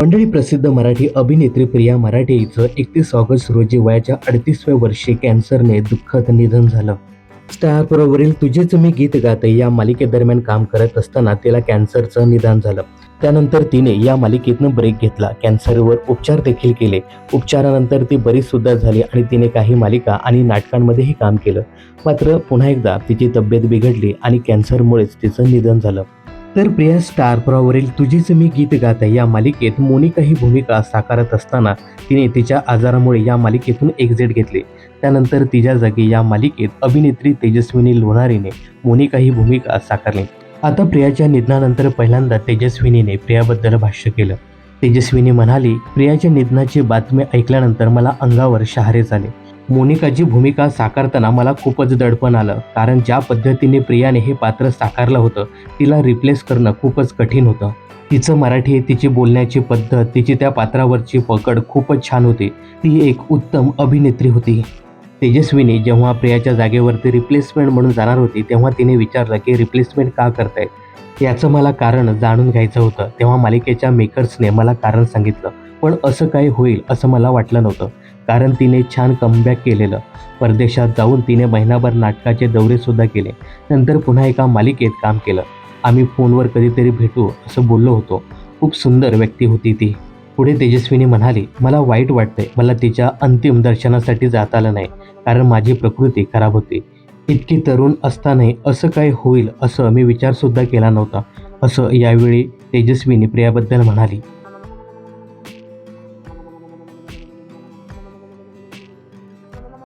मंडळी प्रसिद्ध मराठी अभिनेत्री प्रिया मराठे हिचं एकतीस ऑगस्ट रोजी वयाच्या अडतीसव्या वर्षी कॅन्सरने दुःखद निधन झालं. स्टार बरोबरील तुझेच मी गीत गाते या मालिकेदरम्यान काम करत असताना तिला कॅन्सरचं निदान झालं. त्यानंतर तिने या मालिकेतनं ब्रेक घेतला. कॅन्सरवर उपचार देखील केले. उपचारानंतर ती बरीचसुद्धा झाली आणि तिने काही मालिका आणि नाटकांमध्येही काम केलं. मात्र पुन्हा एकदा तिची तब्येत बिघडली आणि कॅन्सरमुळेच तिचं निधन झालं. तर प्रिया स्टार प्रवावरील तुझीच मी गीत गात या मालिकेत मोनिका ही भूमिका साकारत असताना तिने तिच्या आजारामुळे या मालिकेतून एक्झिट घेतली. त्यानंतर तिच्या जागी या मालिकेत अभिनेत्री तेजस्विनी लोणारीने मोनिका ही भूमिका साकारली. आता प्रियाच्या निधनानंतर पहिल्यांदा तेजस्विनीने प्रियाबद्दल भाष्य केलं. तेजस्विनी म्हणाली प्रियाच्या निधनाची बातमी ऐकल्यानंतर मला अंगावर शहारे झाले. मोनिकाची भूमिका साकारताना मला खूपच दडपण आलं. कारण ज्या पद्धतीने प्रियाने हे पात्र साकारलं होतं तिला रिप्लेस करणं खूपच कठीण होतं. तिचं मराठी तिची बोलण्याची पद्धत तिची त्या पात्रावरची पकड खूपच छान होती. ती एक उत्तम अभिनेत्री होती. तेजस्वीने जेव्हा प्रियाच्या जागेवरती रिप्लेसमेंट म्हणून जाणार होती तेव्हा तिने विचारलं की रिप्लेसमेंट का करतायत याचं मला कारण जाणून घ्यायचं होतं. तेव्हा मालिकेच्या मेकर्सने मला कारण सांगितलं. पण असं काही होईल असं मला वाटलं नव्हतं. कारण तिने छान कमबॅक केलेलं. परदेशात जाऊन तिने महिनाभर नाटकाचे दौरेसुद्धा केले. नंतर पुन्हा एका मालिकेत काम केलं. आम्ही फोनवर कधीतरी भेटू असं बोललो होतो. खूप सुंदर व्यक्ती होती ती. पुढे तेजस्विनी म्हणाली मला वाईट वाटतंय. मला तिच्या अंतिम दर्शनासाठी जाता आलं नाही. कारण माझी प्रकृती खराब होती. इतकी तरुण असतानाही असं काय होईल असं मी विचारसुद्धा केला नव्हता. असं यावेळी तेजस्विनी प्रियाबद्दल म्हणाली.